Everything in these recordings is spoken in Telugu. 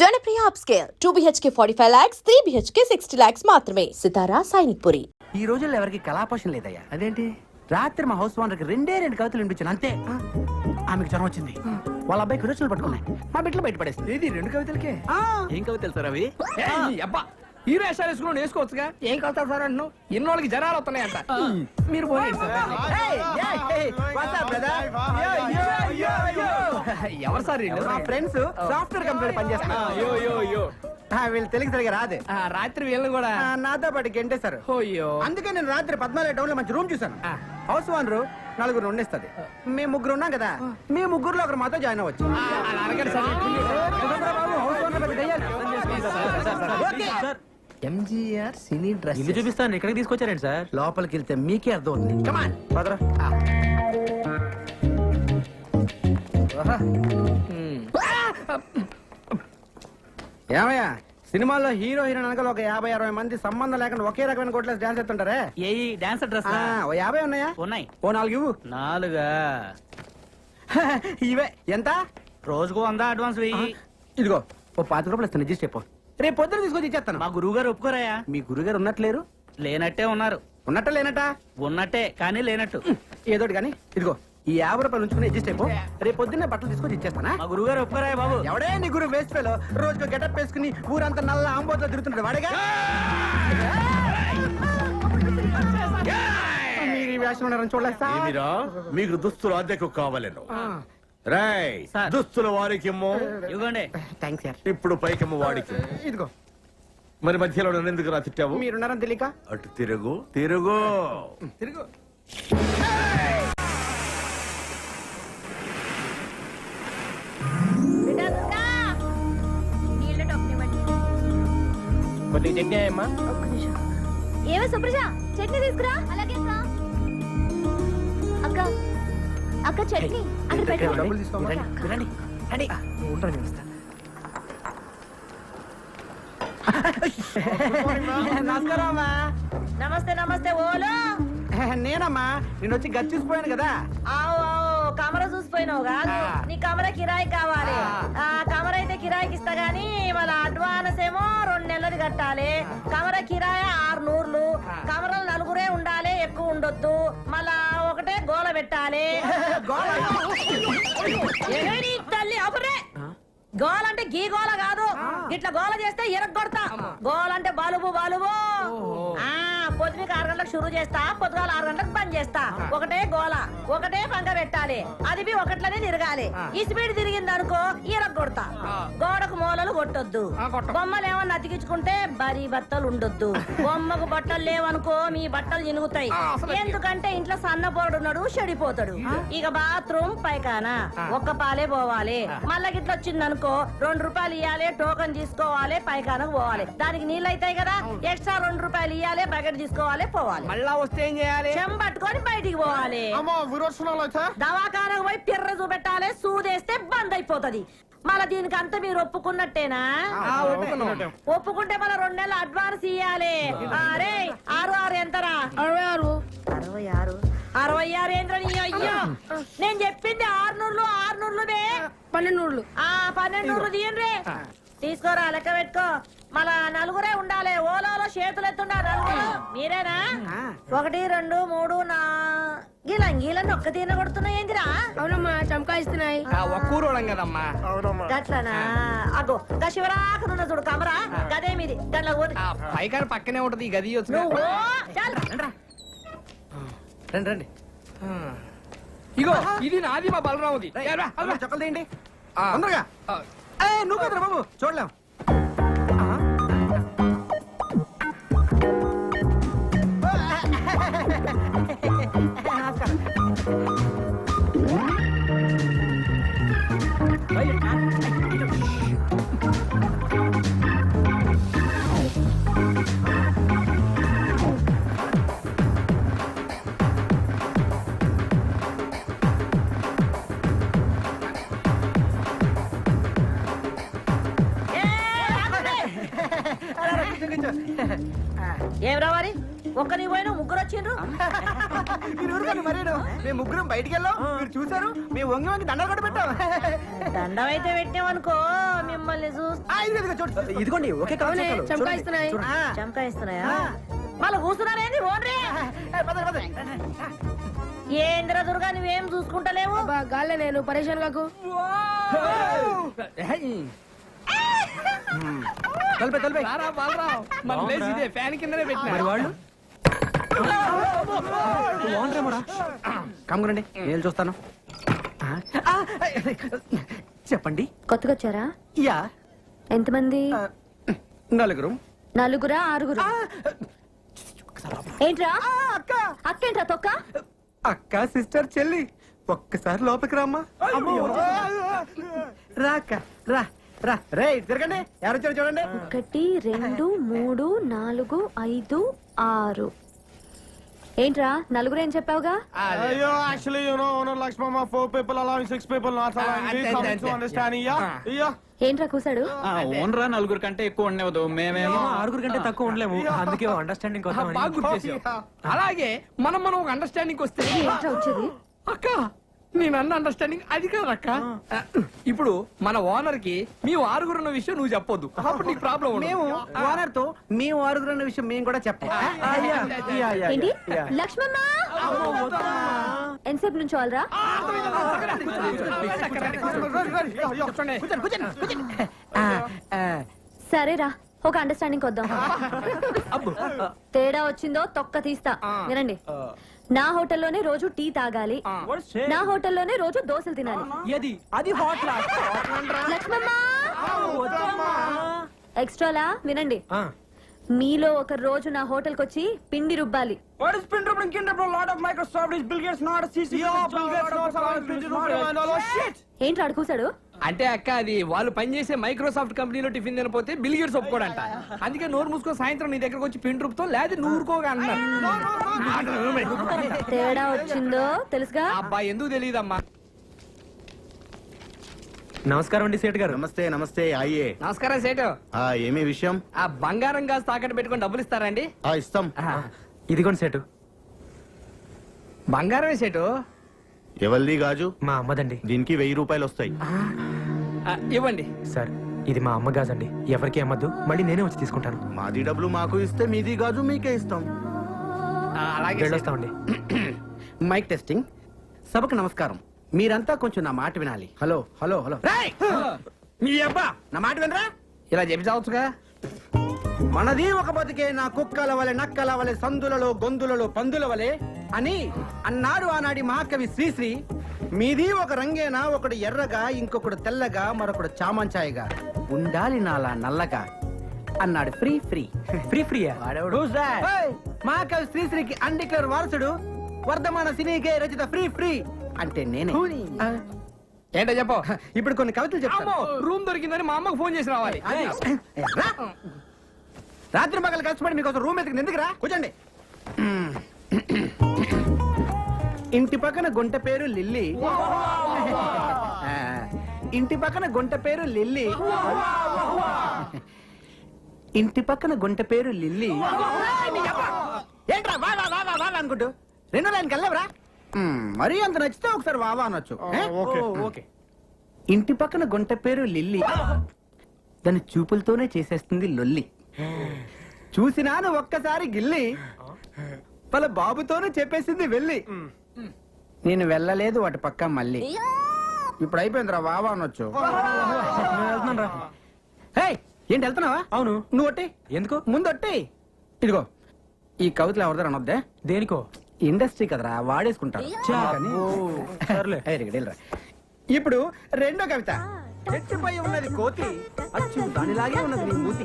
Janapriya upscale. Two BHK forty five lakhs three BHK sixty lakhs మాత్రమే. సితారా సైనిక్ పురి ఈ రోజుల్లో ఎవరికి కళాపోషణ లేదయ్యా? అదేంటి? రాత్రి మా హౌస్ ఓనర్కి రెండే రెండు కవితలు వినిపించాను అంతే. ఆమెకు జ్వరం వచ్చింది. వాళ్ళ అబ్బాయి కుదర్చలు పట్టుకున్నాయి. మా బిడ్డలు బయటపడేసింది. ఇది రెండు కవితలకే? ఆ, ఏం కవితలు సార్ అవి? ఏయ్, అబ్బా. ఈ వేషాలు వేసుకుని వేసుకోవచ్చుగా? ఏం కవితలు సార్ అంటున్నావు ఇన్నోళ్ళకి జనాలు వస్తున్నాయంట. మీరు. ఎవరు సార్ వీళ్ళు? ఫ్రెండ్స్ సాఫ్ట్వేర్ కంపెనీ పనిచేస్తున్నారు వీళ్ళు తెలుగు సరిగా రాదు. ఆ, రాత్రి వీళ్ళని కూడా నాతో పాటు గెంటేశారు. ఓయ్యో అందుకే నేను రాత్రి పద్నాలుగు టౌన్లో మంచి రూమ్ చూసాను. హౌస్ ఓనర్ నలుగురు ఉండేస్తుంది. మేము ముగ్గురు ఉన్నాం కదా. మీ ముగ్గురులో ఒకరు మాతో జాయిన్ అవ్వచ్చు. సార్. బాబు, పెద్ద. MGR cine dress. ఇల్లు చూపిస్తాను ఇక్కడికి తీసుకొచ్చారండి సార్? లోపలికి వెళ్తే మీకే అర్థం అవుతుంది. కమాన్ పదరా. ఏమయ్యా సినిమాల్లో హీరో హీరోయిన్ అనగా ఒక యాభై అరవై మంది సంబంధం లేకుండా ఒకే రకమైన కొట్లేసి డాన్స్ ఎత్తుంటారే ఏ డాన్సర్ డ్రెస్ ఓ యాభై ఉన్నాయా? ఉన్నాయి. ఓ నాలుగు ఇవ్వు. నాలుగా. ఇవే. ఎంత? రోజుకు వంద అడ్వాన్స్ వెయ్యి. ఇదిగో ఓ పాతి రూపాయలు ఇస్తాను. అడ్జస్ట్ చెప్పు. రేపు పొద్దున తీసుకొచ్చి ఇచ్చేస్తాను. మా గురువు గారు ఒప్పుకోరాయా? మీ గురుగారు ఉన్నట్లేరు? లేనట్టే ఉన్నారు. ఉన్నట్ట లేనట? ఉన్నట్టే కానీ లేనట్టు. ఏదోటి కానీ ఇదిగో ఈ యాభై రూపాయలు ఉంచుకుని అడ్జస్ట్ అయిపో. రేపు పొద్దున్నే బట్టలు తీసుకొచ్చి ఇచ్చేస్తానా? మా గురువు గారు ఒప్పుకోరాయా బాబు? ఎవడే నీ గురు వేస్ట్ ఫెలో రోజుకు గెటప్ వేసుకుని ఊరంతా నల్ల ఆంబోతో తిరుగుతుంటాడు వాడేగా? మీరు ఈ వేషం ఏమిరా? మీకు దుస్తులు అద్దెకు కావాలను. రై సార్. దుస్తుల వారికిమ్మో. ఇవ్వండి. Thanks sir. ఇప్పుడు పైకిమ్మ వాడికి. ఇదిగో. మరి మధ్యలో నన్ను ఎందుకు రా తిట్టావు? మీరున్నారని తెలియక అటు తిరుగు తిరుగు. తిరుగు. కొద్దిగా ఏమో సుప్రజ చట్నీ తీసుకురా. అలాగే. అక్క చట్నీ అక్కడ పెట్టు. డబ్బులు తీసుకోమా రండి రండి నమస్కారం అమ్మా నమస్తే నమస్తే ఓలో. నేనమ్మా నేను వచ్చి గచ్చిసిపోయాను కదా. కమర చూసిపోయినావు కాదు. నీ కమర కిరాయి కావాలి. ఆ. కమర అయితే కిరాయికి ఇస్తా గానీ వాళ్ళ అడ్వాన్స్ ఏమో రెండు నెలలు కట్టాలి. కమర కిరాయి ఆరు నూర్లు. కమరలు నలుగురే ఉండాలి ఎక్కువ ఉండొద్దు. మళ్ళా ఒకటే గోల పెట్టాలి. తల్లి గోల అంటే గీ గోల కాదు. ఇట్లా గోల చేస్తే ఎరగొడతా గోల అంటే బలుబు బలుబు. ఆ. పొద్దునకి ఆరు గంటలకు షురు చేస్తా పొద్దుగాల ఆరు గంటలకు బంద్ చేస్తా. ఒకటే గోల ఒకటే పంక పెట్టాలి. అది బి ఒకట్లనే తిరగాలి. ఈ స్పీడ్ తిరిగింది అనుకో కొడతా. గోడకు మూలలు కొట్టొద్దు. బొమ్మలు ఏమన్నా అతికించుకుంటే బరీ బట్టలు ఉండొద్దు. బొమ్మకు బట్టలు లేవనుకో మీ బట్టలు చినుగుతాయి ఎందుకంటే ఇంట్లో సన్నపోరుడు ఉన్నాడు చెడిపోతాడు ఇక బాత్రూమ్ పైకానా ఒక్క పాలే పోవాలి. మళ్ళా గిట్ల వచ్చిందనుకో రెండు రూపాయలు ఇవ్వాలి టోకన్ తీసుకోవాలి పైకానకు పోవాలి. దానికి నీళ్ళు అవుతాయి కదా ఎక్స్ట్రా రెండు రూపాయలు ఇవ్వాలి బకెట్ తీసుకోవాలి పోవాలి. మళ్ళా వస్తే ఏం చేయాలి? చెంబట్టుకొని బయటికి పోవాలి. దవాఖానకు పోయి పిర్ర చూపెట్టాలి సూదేస్తే బంద్ అయిపోతది. మళ్ళా దీనికి అంతా మీరు ఒప్పుకున్నట్టేనా? ఒప్పుకుంటే మన రెండు నెలలు అడ్వాన్స్ ఇయ్యాలి. అరే ఆరు ఆరు ఎంతరా? అరవై ఆరు. అరవై ఆరు. అరవై ఆరు ఏంద్రని అయ్యో? నేను చెప్పింది ఆరు నూర్లు ఆరు నూర్లు. పన్నెండు ఆ పన్నెండు నూర్లు తీయండి తీసుకోరా లెక్క పెట్టుకో. మళ్ళా నలుగురే ఉండాలి. ఓలోలో చేతులు ఎత్తుండా నలుగురు? మీరేనా? ఒకటి రెండు మూడు నా గీలా గీలని ఒక్క తీన కొడుతున్నాయి ఏందిరా? అవునమ్మా చమకాయిస్తున్నాయి ఆ, ఒక్క ఊరోళం కదమ్మా గట్లనా? అగో గా శివరాకనున్న చూడు కమరా గదే మీది గట్ల పోదు పైకారు పక్కనే ఉంటది ఈ గది వచ్చి నువ్వు చాలు. రండి రండి. ఇగో ఇది నాది మా బలరాముది. చొక్కలు తీయండి. ఆ. తొందరగా. నువ్వు కదరా బాబు? చూడలేం. ఏం రావాలి ఒక్కని పోయినా ముగ్గురు వచ్చిండ్రు? మీరు ఊరుకోండి మరేను మేము ముగ్గురం బయటికి వెళ్ళాం. మీరు చూసారు మేము వంగి వంగి దండలు కూడా దండం అయితే పెట్టామనుకో మిమ్మల్ని చూసి ఆ, ఇదిగో, ఇదిగో, చూడు. ఇదిగోండి ఒకే చొక్కాలు. చంకాయిస్తున్నాయి. చంకాయిస్తున్నాయా వాళ్ళు కూర్చున్నారేంది? ఓన్రే. ఏంద్ర దుర్గా నువ్వేం చూసుకుంటలేవు? గాల్లే నేను పరేషాన్ కాకు. తలపే, తలపే. రారా బాలరావు మన ప్లేస్ ఇదే ఫ్యాన్ కిందనే పెట్టిన. మరి వాళ్ళు? కమ్మునండి నేను చూస్తాను. చెప్పండి. కొత్తగా వచ్చారా యా. ఎంతమంది? నలుగురు. నలుగురా ఆరుగురు? ఏంట్రా? అక్క. అక్కేంట్రా తొక్క? అక్క సిస్టర్ చెల్లి. ఒక్కసారి లోపలికి రామ్మా. రా అక్క. రా రా. రే తిరగండి. ఎవరు వచ్చారు చూడండి. ఒకటి రెండు మూడు నాలుగు ఐదు ఆరు. ఏంట్రా నలుగురు ఏం చెప్పావుగా four people allowing six people not allowing అంతే, me అంతే, coming to అంతే. understanding, yeah? Yeah. ఏంట్రా కూసాడు? ఓనరా నలుగురు కంటే ఎక్కువ ఉండేవద్దు మేమేమో ఆరుగురు కంటే తక్కువ ఉండలేము. అందుకే అండర్స్టాండింగ్. అలాగే మనం మనం ఒక అండర్స్టాండింగ్ వస్తే ఏంట్రా వచ్చేది? అక్క నేను అన్న అండర్స్టాండింగ్ అది కాదు అక్క ఇప్పుడు మన ఓనర్కి మీ ఆరుగురు ఉన్న విషయం నువ్వు చెప్పొద్దు అప్పుడు నీకు ప్రాబ్లం మేము ఓనర్తో మేము ఆరుగురు అన్న విషయం మేము కూడా చెప్పాం ఏంటి లక్ష్మమ్మ ఎంతసేపు నుంచి వాళ్ళరా సరేరా ఒక అండర్స్టాండింగ్ వద్దాం తేడా వచ్చిందో తొక్క తీస్తా వినండి నా హోటల్లోనే రోజు టీ తాగాలి. నా హోటల్లోనే రోజు దోశలు తినాలి. ఎక్స్ట్రాలా? వినండి. మీలో ఒక రోజు నా హోటల్ వచ్చి పిండి రుబ్బాలి ఏంట్రాడు కూసాడు? అంటే అక్క అది వాళ్ళు పనిచేసే మైక్రోసాఫ్ట్ కంపెనీలో టిఫిన్ తినపోతే బిల్ గేట్స్ ఒప్పుకోడంట. అందుకే నోరు మూసుకొని సాయంత్రం నీ దగ్గరకు వచ్చి పిండి రూపుతో లేదా నువ్వు ఊరుకోగా అన్నారు తేడా వచ్చిందో తెలుసుగా? అబ్బా ఎందుకు తెలియదమ్మా నమస్కారం అండి సేట్ గారు. నమస్తే నమస్తే అయ్యే నమస్కారం సేటు. ఆ ఏమి విషయం? ఆ బంగారం గాజు తాకట్టు పెట్టుకొని డబ్బులు ఇస్తారండి ఆ ఇస్తాం. ఇదిగోండి సేటు. బంగారమే సేటు? ఎవరిది గాజు? మా అమ్మదండి. దీనికి వెయ్యి రూపాయలు వస్తాయి. ఆ, ఇవ్వండి. సార్ ఇది మా అమ్మ గాజండి. ఎవరికి అమ్మద్దు. మళ్ళీ నేనే వచ్చి తీసుకుంటాను. మాది డబ్బులు మాకు ఇస్తే మీది గాజు మీకే ఇస్తాం. ఆ, అలాగే. వెళ్ళొస్తామండి. Mic testing. సభకు నమస్కారం. మీరంతా కొంచెం నా మాట వినాలి. Hello hello hello. రేయ్! మీ అబ్బా! నా మాట వినరా? ఇలా చెప్పి చావచ్చుగా? మనది ఒక బతికే నా కుక్కల వలె నక్కల వలె సందులలో గొంతులలో పందుల వలె అని అన్నాడు ఆనాడి మహాకవి శ్రీశ్రీ. మీది ఒక రంగేనా ఒకడు ఎర్రగా ఇంకొకడు తెల్లగా మరొకడు చామంచాయగా. ఉండాలి నాలా నల్లగా అన్నాడు ఫ్రీ ఫ్రీ. ఫ్రీ ఏయ్! మహాకవి శ్రీశ్రీకి అన్డిక్లేర్ వారసుడు వర్ధమాన సినీకే రచిత ఫ్రీ ఫ్రీ అంటే నేనే. ఏంటో చెప్పు. ఇప్పుడు కొన్ని కవితలు అమ్మో రూమ్ దొరికిందని మా అమ్మకు ఫోన్ చేసి రావాలి. రాత్రి పగలు కష్టపడి మీకు రూమ్ ఎత్తుకుని ఎందుకు రా కూర్చోండి. ఇంటి పక్కన గుంట పేరు లిల్లీ. ఆ, ఇంటి పక్కన గుంట పేరు లిల్లీ. ఇంటి పక్కన గుంట పేరు లిల్లీ. ఏంట్రా వా వా వా వా వా అనుకుంటూ. రెండో లైన్కి వెళ్ళవరా? మరీ అంత నచ్చితే ఒకసారి వావా అనొచ్చు. ఏ? ఓకే. ఇంటి పక్కన గుంట పేరు లిల్లీ. దాని చూపులతోనే చేసేస్తుంది లొల్లి. చూసినాను ఒక్కసారి గిల్లి వాళ్ళ బాబుతోనే చెప్పేసింది వెళ్ళి నేను వెళ్ళలేదు వాటి పక్క మళ్ళీ ఇప్పుడు అయిపోయిందిరా వావా అనొచ్చు హే ఏంటి వెళ్తున్నావా అవును నువ్వు ఒట్టి ఎందుకు ముందు ఒట్టి ఇదిగో ఈ కవితలు ఎవరిదారు అనొద్దే దేనికో ఇండస్ట్రీ కదరా వాడేసుకుంటారు సర్లే. వెళ్ళరా. ఇప్పుడు రెండో కవిత చెట్టుపై ఉన్నది కోతి అచ్చు దానిలాగే ఉన్నది నీ మూతి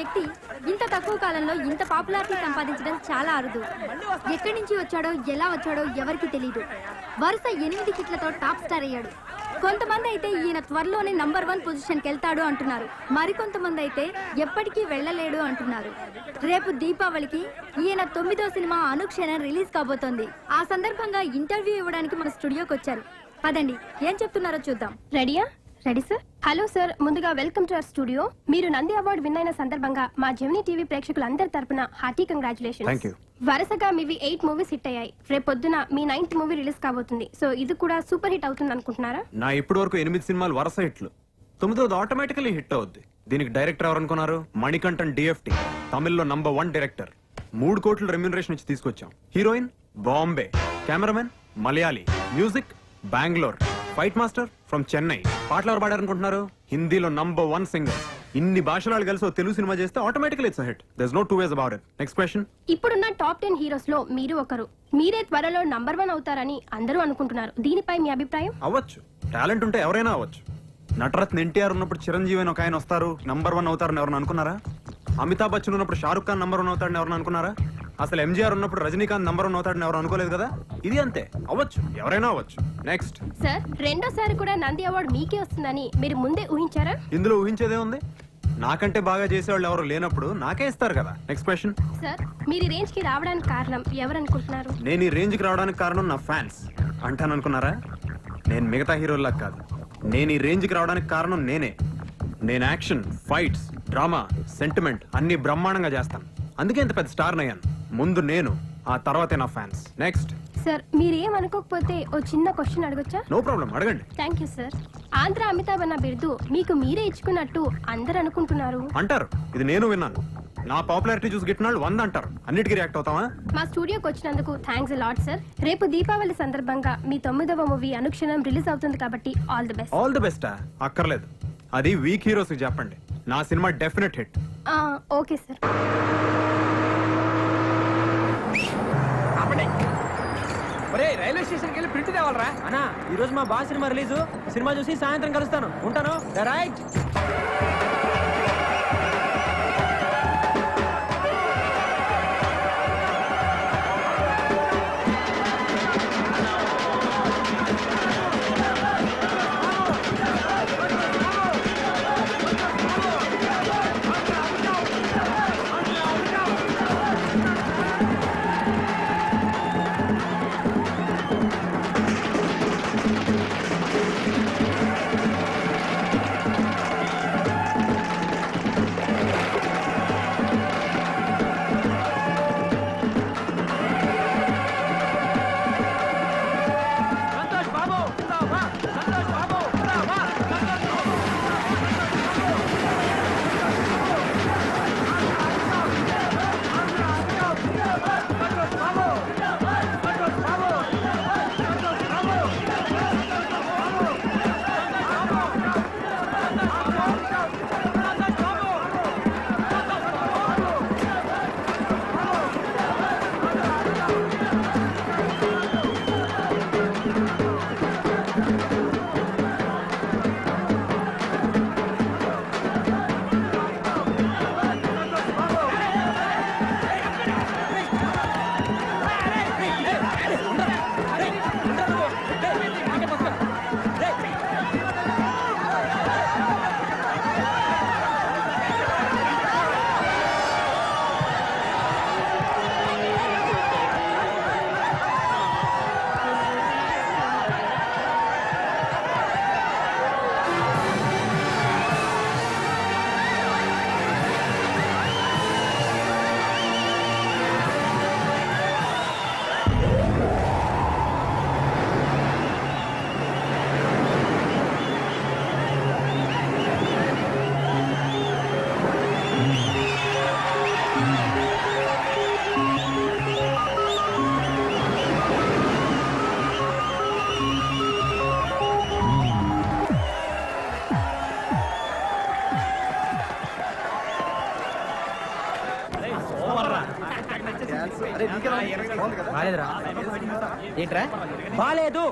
వ్యక్తి ఇంత తక్కువ కాలంలో ఇంత పాపులారిటీ సంపాదించడం చాలా అరుదు. ఎక్కడి నుంచి వచ్చాడో ఎలా వచ్చాడో ఎవరికి తెలియదు వరుస ఎనిమిది హిట్లతో టాప్ స్టార్ అయ్యాడు. కొంతమంది అయితే ఈయన త్వరలోనే నంబర్ వన్ పొజిషన్కి వెళ్తాడు అంటున్నారు. మరికొంతమంది అయితే ఎప్పటికీ వెళ్ళలేడు అంటున్నారు. రేపు దీపావళికి ఈయన తొమ్మిదో సినిమా అనుక్షణం రిలీజ్ కాబోతోంది. ఆ సందర్భంగా ఇంటర్వ్యూ ఇవ్వడానికి మన స్టూడియోకి వచ్చారు. పదండి ఏం చెప్తున్నారో చూద్దాం. రెడీయా? Ready sir? హలో సార్ ముందుగా వెల్కమ్ టు అవర్ స్టూడియో. మీరు నంది అవార్డు విన్ అయిన సందర్భంగా మా జెమినీ టీవీ ప్రేక్షకులందరి తరపున హార్టీ కంగ్రాచులేషన్. వరుసగా మీవి ఎయిట్ మూవీస్ హిట్ అయ్యాయి. రేపు పొద్దున మీ నైన్త్ మూవీ రిలీజ్ కాబోతుంది. సో ఇది కూడా సూపర్ హిట్ అవుతుంది అనుకుంటున్నారా? నా ఇప్పటి వరకు ఎనిమిది సినిమాలు వరుస హిట్లు. తొమ్మిదోది ఆటోమేటికలీ హిట్ అవుద్ది. దీనికి డైరెక్టర్ ఎవరు అనుకున్నారు మణికంఠన్ డిఎఫ్టి తమిళ్ళో నంబర్ వన్ డైరెక్టర్ మూడు కోట్ల రెమ్యూనరేషన్ ఇచ్చి తీసుకొచ్చాం. Heroine Bombay cameraman Malayali music Bengaluru fight master from Chennai. పాటలు ఎవరు పాడారనుకుంటున్నారు? హిందీలో నంబర్ వన్ సింగర్ ఇన్ని భాషలు వాళ్ళు కలిసి ఓ తెలుగు సినిమా చేస్తే automatically it's hit there no two ways about it next question ఇప్పుడున్న టాప్ టెన్ హీరోస్లో మీరు ఒకరు. మీరే త్వరలో నంబర్ వన్ అవుతారని అందరూ అనుకుంటున్నారు. దీనిపై మీ అభిప్రాయం? అవ్వచ్చు. టాలెంట్ ఉంటే ఎవరైనా అవ్వచ్చు. నటరత్న ఎన్టీఆర్ ఉన్నప్పుడు చిరంజీవి అని ఒక ఆయన వస్తారు. నంబర్ వన్ అవుతారని ఎవరైనా అనుకున్నారా? అమితాబ్ బచ్చన్ ఉన్నప్పుడు షారుఖ్ ఖాన్ నంబర్ వన్ అవుతాడని ఎవరైనా అనుకున్నారా? అసలు ఎంజీఆర్ ఉన్నప్పుడు రజనీకాంత్ నంబర్ వన్ అవుతాడని ఎవరు అనుకోలేదు కదా? ఇది అంతే. అవ్వచ్చు. ఎవరైనా అవ్వచ్చు. నెక్స్ట్ సార్ రెండోసారి కూడా నంది అవార్డు మీకే వస్తుందని మీరు ముందే ఊహించారా? ఇందులో ఊహించేదే ఉంది? నాకంటే బాగా చేసేవాళ్ళు ఎవరు లేనప్పుడు నాకే ఇస్తారు కదా? నెక్స్ట్ క్వశ్చన్ సార్ మీరు ఈ రేంజ్కి రావడానికి కారణం ఎవరు అనుకుంటున్నారు నేను ఈ రేంజ్కి రావడానికి కారణం నా ఫ్యాన్స్. అంటాను అనుకున్నారా నేను మిగతా హీరోల్లా కాదు. నేను ఈ రేంజ్కి రావడానికి కారణం నేనే. నేను యాక్షన్ ఫైట్స్ డ్రామా సెంటిమెంట్ అన్ని బ్రహ్మాండంగా చేస్తాను. అందుకే ఇంత పెద్ద స్టార్ అయ్యాను. ముందు నేను ఆ తర్వాతే నా ఫ్యాన్స్. నెక్స్ట్ సార్ మీరేం అనుకోకపోతే ఓ చిన్న క్వశ్చన్ అడగొచ్చా? నో ప్రాబ్లం అడగండి. Thank you sir Andhra Amitabh అన్న బిరుదు మీకు మీరే ఇచ్చుకున్నట్టు అందరు అనుకుంటున్నారు. అంటారు. ఇది నేను విన్నాను. నా పాపులారిటీ చూసి గిట్టినాళ్ళు వంద అంటారు అన్నిటికీ రియాక్ట్ అవుతావా? మా స్టూడియోకి వచ్చినందుకు థ్యాంక్స్ లాట్ సార్ రేపు దీపావళి సందర్భంగా మీ తొమ్మిదవ మూవీ అనుక్షణం రిలీజ్ అవుతుంది కాబట్టి all the best all the బెస్టా అక్కర్లేదు. అది వీక్ హీరోస్ చెప్పండి. నా cinema definite hit okay sir ఒరే రైల్వే స్టేషన్కి వెళ్ళి ప్రింట్ తేవాలరా. అనా ఈ రోజు మా బాస్ సినిమా రిలీజ్. సినిమా చూసి సాయంత్రం కలుస్తాను. ఉంటాను? రైట్. బాగాలేదురా ఏంట్రా? బాలేదు.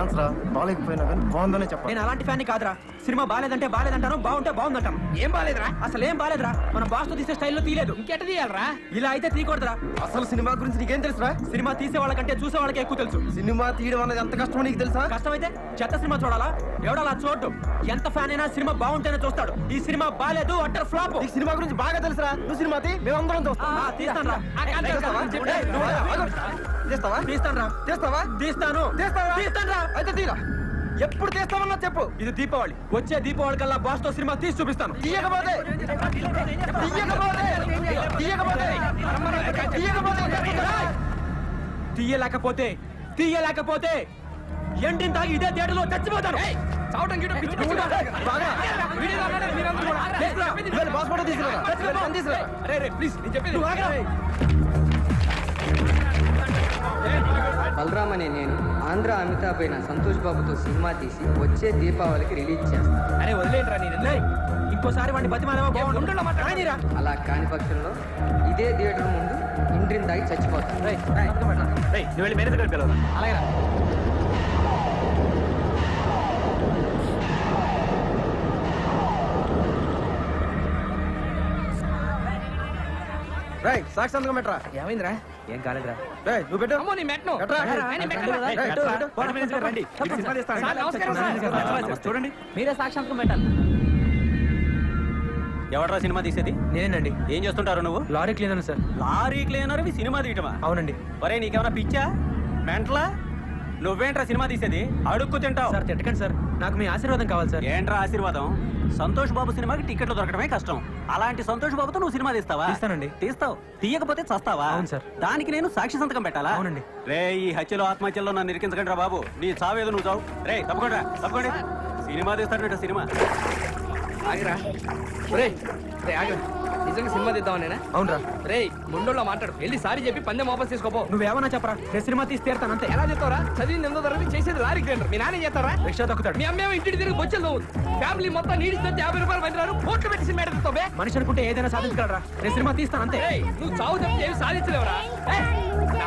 ఫ్యాన్స్ రా బాగాలేకపోయినా కానీ బాగుందనే చెప్పాలి నేను అలాంటి ఫ్యాన్ కాదురా సినిమా బాలేదంటే బాలేదంటాను బాగుంటే బాగుందంటాను ఏం బాలేదురా అసలు ఏం బాలేదురా మన బాస్తో తీసే స్టైల్లో తీయలేదు ఇంకెట తీయాలరా ఇలా అయితే తీయకూడదురా అసలు సినిమా గురించి నీకేం తెలుసురా సినిమా తీసే వాళ్ళకంటే చూసే వాళ్ళకి ఎక్కువ తెలుసు సినిమా తీయడం అనేది ఎంత కష్టమో నీకు తెలుసా కష్టమైతే చెత్త సినిమా చూడాలా ఎవడలా చూడటం ఎంత ఫ్యాన్ అయినా సినిమా బాగుంటేనే చూస్తాడు ఈ సినిమా బాలేదు అట్టర్ ఫ్లాప్ నీకు సినిమా గురించి బాగా తెలుసురా నువ్వు సినిమా తీ మేమందరం చూస్తాం తీస్తాను తీస్తావా? నువ్వు ఆగు. తీస్తావా తీస్తాను తీస్తావా తీస్తాను తీస్తాను అయితే తీరా ఎప్పుడు తీస్తావన్నా చెప్పు ఇది దీపావళి వచ్చే దీపావళి కల్లా బాస్తో సినిమా తీసి చూపిస్తాను తీయకపోతే తీయకపోతే తీయకపోతే తీయకపోతే తీయలేకపోతే తీయలేకపోతే ఎండిన తాగి ఇదే థియేటర్లో చచ్చిపోతాను చావటం గిటం పిచ్చి పిచ్చి. బాగా. వీడియోలో అన్నాడే మీరందరూ కూడా. తీసుకురా తీసుకురా రే, రే, ప్లీజ్, నేను చెప్పేది బలరామ్ అనే నేను ఆంధ్ర అమితాబ్ అయిన సంతోష్ బాబుతో సినిమా తీసి వచ్చే దీపావళికి రిలీజ్ చేస్తాను అరే వదిలేంట్రా నేను. ఇంకోసారి వాడిని బతిమాలేమో అలా కాని పక్షంలో ఇదే థియేటర్ ముందు ఇండ్రిని తాగి చచ్చిపోతాను నువ్వు వెళ్ళి మేనేజర్ గారికి పిలవరా? అలాగే సాక్షి సంతకం పెట్టరా? ఏమైందిరా? ఏం కాలేదురా. నువ్వు పెట్టు. అమ్మో నీ మెట్ను. రండి. చూడండి. మీరే సాక్షాత్కం పెట్టాలి. ఎవడరా సినిమా తీసేది? నేనేనండి. ఏం చేస్తుంటారు నువ్వు? Lorry cleaner sir. లారీ క్లీనర్వి సినిమా తీయటమా? అవునండి. ఒరే నీకేమైనా పిచ్చా? మెంటలా? నువ్వేంట్రా సినిమా తీసేది? అడుక్కు తింటావు. సార్ తిట్టకండి సార్. నాకు మీ ఆశీర్వాదం కావాలి సార్. ఏంట్రా ఆశీర్వాదం? సంతోష్ బాబు సినిమాకి టికెట్లు దొరకడమే కష్టం. అలాంటి సంతోష్ బాబుతో నువ్వు సినిమా తీస్తావా? తీస్తానండి. తీస్తావు. తీయకపోతే చస్తావా? అవును సార్. దానికి నేను సాక్షి సంతకం పెట్టాలా? అవునండి. రే ఈ హత్యలో ఆత్మహత్యలో నన్ను ఇరికించకండి రా బాబు. నీ చావేదో నువ్వు చావు. రే తప్పకుండా తప్పకుండా. సినిమా తీస్తాడు సినిమా. ఆగిరా. ఒరే రే ఆగి నిజంగా సినిమా తీద్దామా నేనా. అవునరా. రే ముండోళ్ళ మాట్లాడు. వెళ్ళి సారీ చెప్పి పందెం వాపస్ తీసుకోపో. నువ్వేమన్నా చెప్పరా? నేను సినిమా తీసి తీరుతాను అంతే. ఎలా చెప్తావరా? చదివింది ఎంతో తరగతి చేసేది లారీ గ్రైండర్. మీ నాన్న చేస్తారా రిక్షా తొక్కుతాడు. మీ అమ్మేమో ఇంటికి తిరిగి బొచ్చలు ఫ్యామిలీ మొత్తం నీడిస్తే యాభై రూపాయలు పందిరారు కోట్లు పెట్టి మేడ తీస్తావే మనిషి అనుకుంటే ఏదైనా సాధించగలరా? నేను సినిమా తీస్తాను అంతే. నువ్వు చావు తప్పితే ఏమి సాధించలేవరా. నా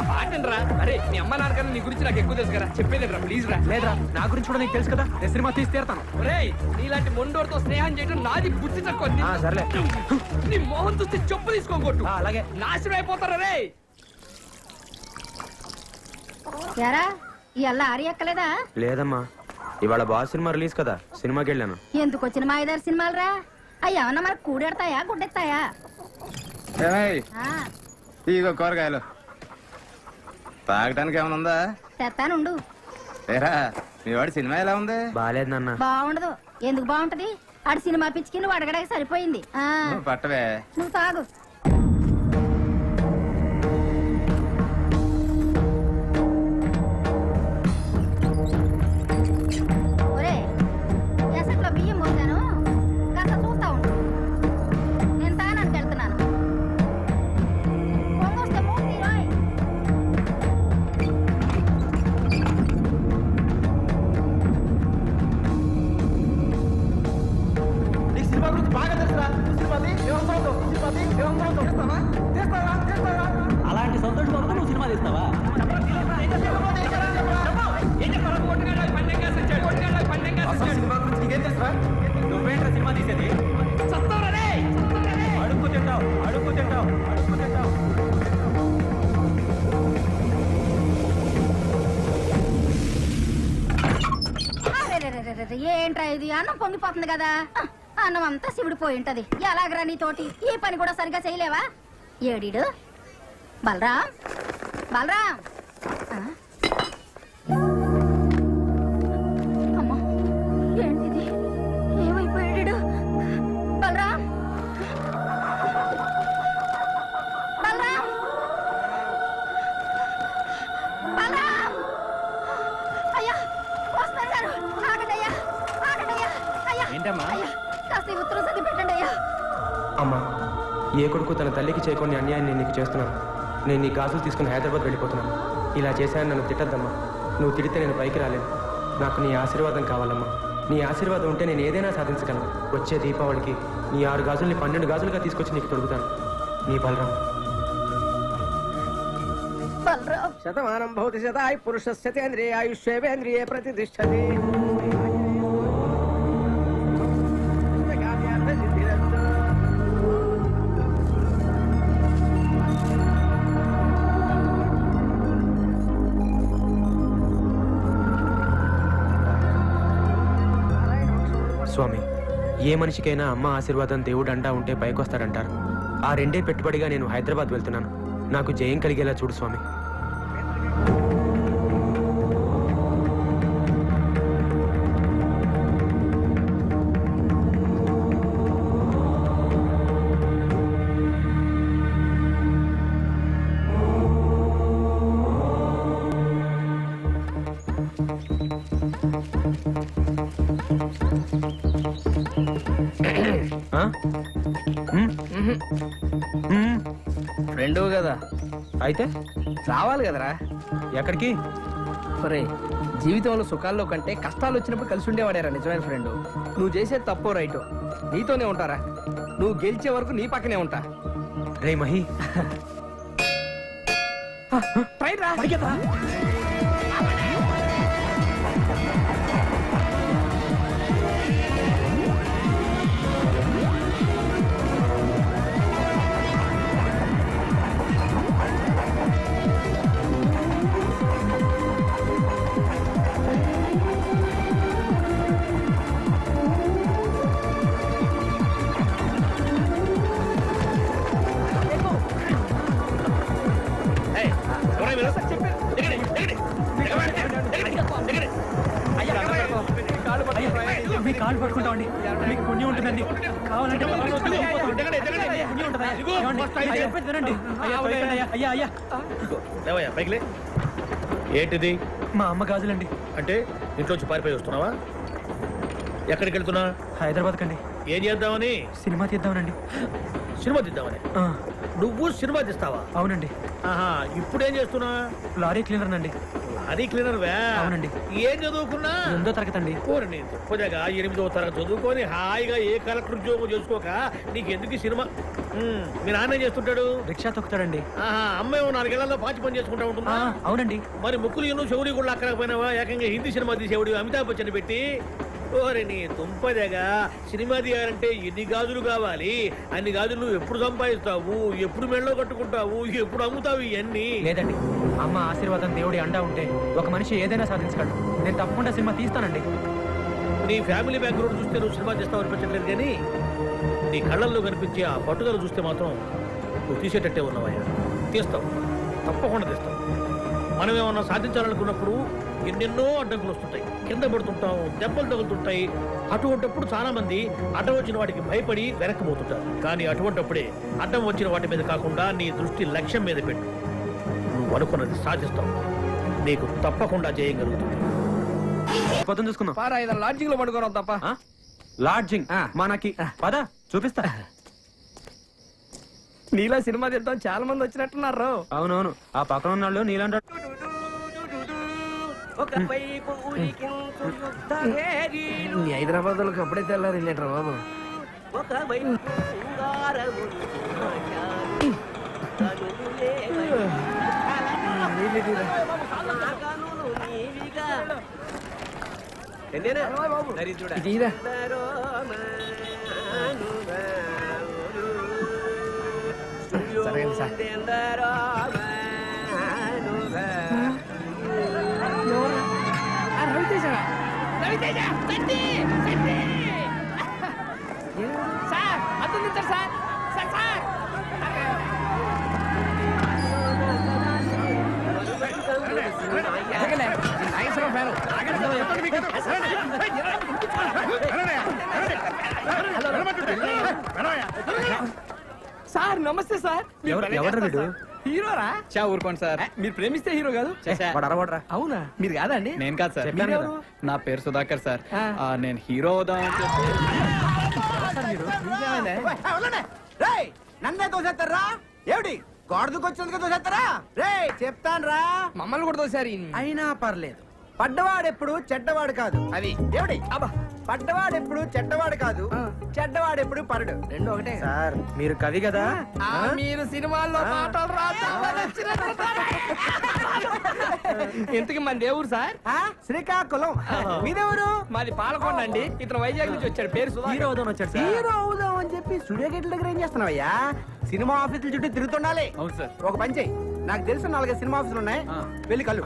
అరే మీ అమ్మ నాన్నకన్నా నీ గురించి నాకు ఎక్కువ తెలుసు కదా చెప్పేది రా ప్లీజ్ రా. లేదురా నా గురించి కూడా నీకు తెలుసు కదా. నేను సినిమా తీసి తీరుతాను. ఒరేయ్ నీలాంటి మొండోడితో స్నేహం చేయడం నాది బుద్ధి తక్కువ. సర్లే. నీ మోహన్ చూస్తే చెప్పు తీసుకోకొట్టు ఆ, అలాగే. నాశనం అయిపోతారా రే? ఎరా ఇవాళ ఆరి ఎక్కలేదా? లేదమ్మా. ఇవాళ బాస్ సినిమా రిలీజ్ కదా సినిమాకి వెళ్ళాను. ఎందుకు వచ్చిన మా ఐదారు సినిమాలు రా అవి ఏమన్నా మనకు కూడెడతాయా గుడ్డెత్తాయా? ఆ, ఇగో కూరగాయలు. తాగడానికి ఏమైనా ఉందా? తెత్తానుండు. ఏరా మీ వాడి సినిమా ఎలా ఉంది? బాగాలేదు నాన్న. బాగుండదు. ఎందుకు బాగుంటది? ఆడు సినిమా పిచ్చికి నువ్వు అడగడానికి సరిపోయింది. ఆ. నువ్వు పట్టవే. నువ్వు తాగు. పొంగిపోతుంది కదా? అన్నం అంతా శివుడు పోయి ఉంటది ఎలాగరా నీతోటి ఈ పని కూడా సరిగా చేయలేవా? ఏడీడు? బలరాం? బలరాం? చేస్తున్నాను నేను నీ గాజులు తీసుకుని హైదరాబాద్ వెళ్ళిపోతున్నాను. ఇలా చేశాను నన్ను తిట్టద్దమ్మా. నువ్వు తిడితే నేను పైకి రాలేను. నాకు నీ ఆశీర్వాదం కావాలమ్మా. నీ ఆశీర్వాదం ఉంటే నేను ఏదైనా సాధించగలను. వచ్చే దీపావళికి నీ ఆరు గాజుల్ని పన్నెండు గాజులుగా తీసుకొచ్చి నీకు తొడుగుతాను. నీ బలరాం. శతమానం భవతి శతాయ్ పురుష శతేంద్రియ ఆయుష్యేంద్రియ ప్రతిష్టతి. స్వామి ఏ మనిషికైనా అమ్మ ఆశీర్వాదం దేవుడు అండా ఉంటే పైకొస్తాడంటారు. ఆ రెండే పెట్టుబడిగా నేను హైదరాబాద్ వెళ్తున్నాను. నాకు జయం కలిగేలా చూడు స్వామి. అయితే? రావాలి కదరా. ఎక్కడికి? ఒరే జీవితంలో సుఖాల్లో కంటే కష్టాలు వచ్చినప్పుడు కలిసి ఉండేవాడేరా నిజమైన ఫ్రెండ్. నువ్వు చేసే తప్పో రైటో. నీతోనే ఉంటారా? నువ్వు గెలిచే వరకు నీ పక్కనే ఉంటా. రే మహి. ట్రైన్ రా కాళ్ళు పట్టుకుంటామండి. మీకు పుణ్యం ఉంటుందండి. కావాలంటే? అయ్యా. అయ్యా, లేవయ్యా పైకిలే. ఏంటిది? మా అమ్మ గాజులండి. అంటే ఇంట్లోంచి పారిపోయి వస్తున్నావా? ఎక్కడికి వెళ్తున్నా? హైదరాబాద్ కండి ఏం చేద్దామని? సినిమా తీద్దామనండి. సినిమా తీద్దామని? నువ్వు సినిమా తీస్తావా? అవునండి. ఆహా ఇప్పుడు ఏం చేస్తున్నా? లారీ క్లీనర్ అండి అది క్లీనర్ వే. అవునండి. ఏం చదువుకున్నా? ఎనిమిదో తరగతి అండి. కొద్దిగా ఎనిమిదవ తరగతి చదువుకొని హాయిగా ఏ కలెక్టర్ ఉద్యోగం చేసుకోక నీకు ఎందుకు సినిమా? మీ నాన్న చేస్తుంటాడు? రిక్షా తొక్కుతాడండి. అమ్మాయి నాలుగేళ్ళలో పాచి పని చేసుకుంటా ఉంటుందా? అవునండి. మరి ముక్కులు ఎన్నో చెవుడి కూడా అక్కడకపోయినావా ఏకంగా హిందీ సినిమా తీసేవాడు అమితాబ్ బచ్చన్ పెట్టి. ఓరే నీ తుంపదగా సినిమా తీయాలంటే ఎన్ని గాజులు కావాలి? అన్ని గాజులు నువ్వు ఎప్పుడు సంపాదిస్తావు? ఎప్పుడు మెళ్ళో కట్టుకుంటావు? ఎప్పుడు అమ్ముతావు ఇవన్నీ లేదండి. అమ్మ ఆశీర్వాదం దేవుడి అండా ఉంటే ఒక మనిషి ఏదైనా సాధించగలడు. నేను తప్పకుండా సినిమా తీస్తానండి. నీ ఫ్యామిలీ బ్యాక్గ్రౌండ్ చూస్తే నువ్వు సినిమా చేస్తావు అనిపించట్లేదు కానీ నీ కళ్ళల్లో కనిపించే ఆ పట్టుదల చూస్తే మాత్రం నువ్వు తీసేటట్టే ఉన్నావయ్యా. తీస్తావు. తప్పకుండా తీస్తావు. మనం ఏమన్నా సాధించాలనుకున్నప్పుడు ఎన్నెన్నో అడ్డంకులు వస్తుంటాయి. కింద పడుతుంటాం దెబ్బలు తగులుతుంటాయి. అటువంటప్పుడు చాలా మంది అడ్డం వచ్చిన వాటికి భయపడి వెనక్కిపోతుంటారు కానీ అటువంటప్పుడే అడ్డం వచ్చిన వాటి మీద కాకుండా నీ దృష్టి లక్ష్యం మీద పెట్టు. నువ్వు అనుకున్నది సాధిస్తావు. నీకు తప్పకుండా చేయగలుగుతుంది పొద్దున చూసుకుందాం. పారా ఇదా లాడ్జింగ్లో పడుకోవడం తప్ప? లాడ్జింగ్? ఆ. మనకి. పద చూపిస్తా. నీలా సినిమా తీద్దాం చాలా మంది వచ్చినట్టున్నారు. అవునవును. ఆ పక్కన ఉన్న వాళ్ళు నీలాంటి ఈ హైదరాబాద్ వాళ్ళకి అప్పుడే తెల్లారు వెళ్ళాడు బాబు. ఇదిరా సరే సార్. సార్ అతను సార్. Sir sir. సార్ నమస్తే సార్. ఎవరు వీడు? హీరోరా? చా ఊరుకోండి సార్. మీరు ప్రేమిస్తే హీరో కాదు? వాడు అరవడరా? అవునా? మీరు కాదా అండి? నేను కాదు సార్. చెప్పాను కదా. నా పేరు సుధాకర్ సార్. ఆ. నేను హీరో అవుదామని చెప్పి. రేయ్ నన్నే తోసేస్తారా? ఏమిటి? గోడదుకు వచ్చినందుకు తోసేస్తారా? రే చెప్తాను రా మమ్మల్ని కూడా తోసారి అయినా పర్లేదు. పడ్డవాడెప్పుడు చెడ్డవాడు కాదు. అది. ఏమిటి? అబ్బా. పడ్డవాడెప్పుడు చెడ్డవాడు కాదు చెడ్డవాడెప్పుడు పడడు రెండు ఒకటే. సార్ మీరు కవి కదా? ఆ, మీరు సినిమాల్లో పాటలు ఇంతకి మన దేవుడు సార్? ఆ, శ్రీకాకుళం. మీదెవరు మాది పాలకొండ అండి. ఇతను వైజాగ్ నుంచి వచ్చాడు. పేరు హీరో వచ్చాడు హీరో అవుదాం అని చెప్పి స్టూడియో గేట్ల దగ్గర ఏం చేస్తున్నావయ్యా? సినిమా ఆఫీసుల చుట్టూ తిరుగుతుండాలి. అవును సార్. ఒక పని చెయ్యి నాకు తెలిసిన నాలుగైదు సినిమా ఆఫీసులు ఉన్నాయి. వెళ్ళి కళ్ళు.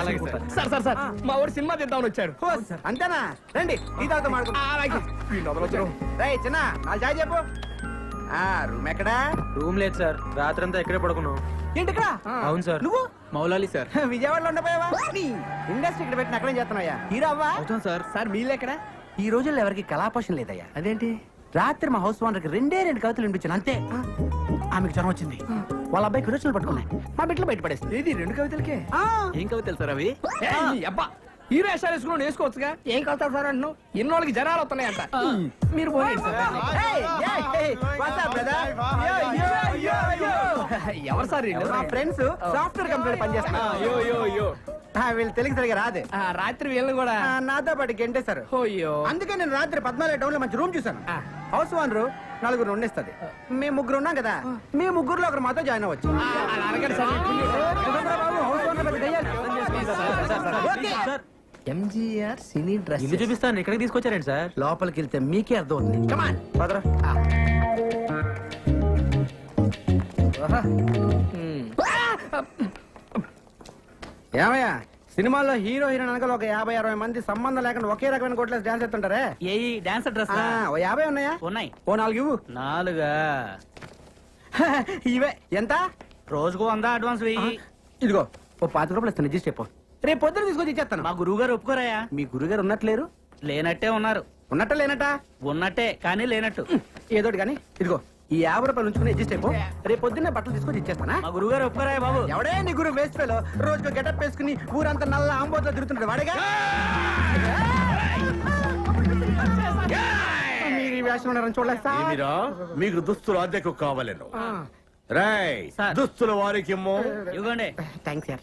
అలాగే సార్. Sir sir sir. మా వాడు సినిమా తీద్దామని వచ్చాడు ఓ, అంతేనా? రండి ఈ. మాడుకుంటాం రై చిన్న నాలుగు చాయ్ చెప్పు. ఆ రూమ్ ఎక్కడా? రూమ్ లేదు సార్. రాత్రంతా ఇక్కడే పడుకున్నాం. ఏంటి ఇక్కడ? అవును సార్. నువ్వు? మౌలాలి సార్. విజయవాడలో ఉండపోయావా? ఇండస్ట్రీ ఇక్కడ పెట్టిన అక్కడేం చేస్తున్నావా హీరో అవ్వా? అవుతాం సార్. సార్ మీళ్ళు ఎక్కడ? ఈ రోజుల్లో ఎవరికి కళాపోషణ లేదయ్యా. అదేంటి? రాత్రి మా హౌస్ ఓనర్కి రెండే రెండు కవితలు వినిపించాను అంతే. ఆమెకు జ్వరం వచ్చింది. వాళ్ళ అబ్బాయి కురచలు పట్టుకున్నాయి. మా బిడ్డలు బయటపడేస్తుంది ఏది రెండు కవితలకే? ఆ, ఏం కవితలు సార్ అవి? ఏయ్, అబ్బా. హీరో వేషాలు వేసుకుని వేసుకోవచ్చుగా? ఏం కలుతారు సార్ అంటున్నావు? ఇన్నోళ్ళకి జనాలు వస్తున్నాయంట. మీరు. ఎవరు సార్ ఫ్రెండ్స్ సాఫ్ట్వేర్ కంపెనీ పనిచేస్తున్నారు. యో యో యో ఆ, వీళ్ళు తెలుగు సరిగా రాదు. ఆ, రాత్రి వీళ్ళని కూడా ఆ, నాతో పాటు గెంటేశారు. ఓయ్యో అందుకే నేను రాత్రి పద్నాలుగు టౌన్లో మంచి రూమ్ చూసాను ఆ. హౌస్ ఓనర్ నలుగురు ఉండేస్తుంది మేము ముగ్గురు ఉన్నాం కదా మీ ముగ్గురులో ఒకరు మాతో జాయిన్ అవ్వచ్చు. అలా సార్. కుదరదురా బాబు, house owner పెద్ద దయ్యాలు. ఓకే. MGR cine dress. ఇల్లు చూపిస్తాను ఇక్కడికి తీసుకొచ్చారండి సార్? లోపలికి వెళ్తే మీకే అర్థం అవుతుంది కమాన్ పదరా. ఏమయ్యా? సినిమాల్లో హీరో హీరోయిన్ అనగా ఒక యాభై అరవై మంది సంబంధం లేకుండా ఒకే రకమైన కొట్లేసి డాన్స్ చేస్తుంటారే? ఏ డాన్సర్ డ్రెస్ ఓ యాభై ఉన్నాయా? ఉన్నాయి. ఓ నాలుగు ఇవ్వు. నాలుగా. ఇవే. ఎంత? రోజుకు వంద అడ్వాన్స్ వెయ్యి. ఇదిగో ఓ పాతి రూపాయలు ఇస్తాను అడ్జస్ట్ చెప్పు. రేపు పొద్దున తీసుకొచ్చి ఇచ్చేస్తాను. మా గురువు గారు ఒప్పుకోరాయా? మీ గురుగారు ఉన్నట్లేరు? లేనట్టే ఉన్నారు. ఉన్నట్ట లేనట ఉన్నట్టే కానీ లేనట్టు. ఏదోటి కానీ ఇదిగో. ఈ యాభై రూపాయలు ఉంచుకుని అడ్జస్ట్ అయిపో. రేపు పొద్దున్నే బట్టలు తీసుకొచ్చి ఇచ్చేస్తానా? మా గురువు గారు ఒప్పుకోరాయా బాబు? ఎవడే నీ గురు వేస్ట్ ఫెలో రోజుకు గెటప్ వేసుకుని ఊరంతా నల్ల ఆంబోతో తిరుగుతున్నాడు వాడేగా? మీరు ఈ వేషం ఉన్నారని చూడలేదు సార్. ఏమిరా? మీకు దుస్తులు అద్దెకు కావాలను. రాయ్. దుస్తుల వారికి ఇవ్వండి. Thanks sir.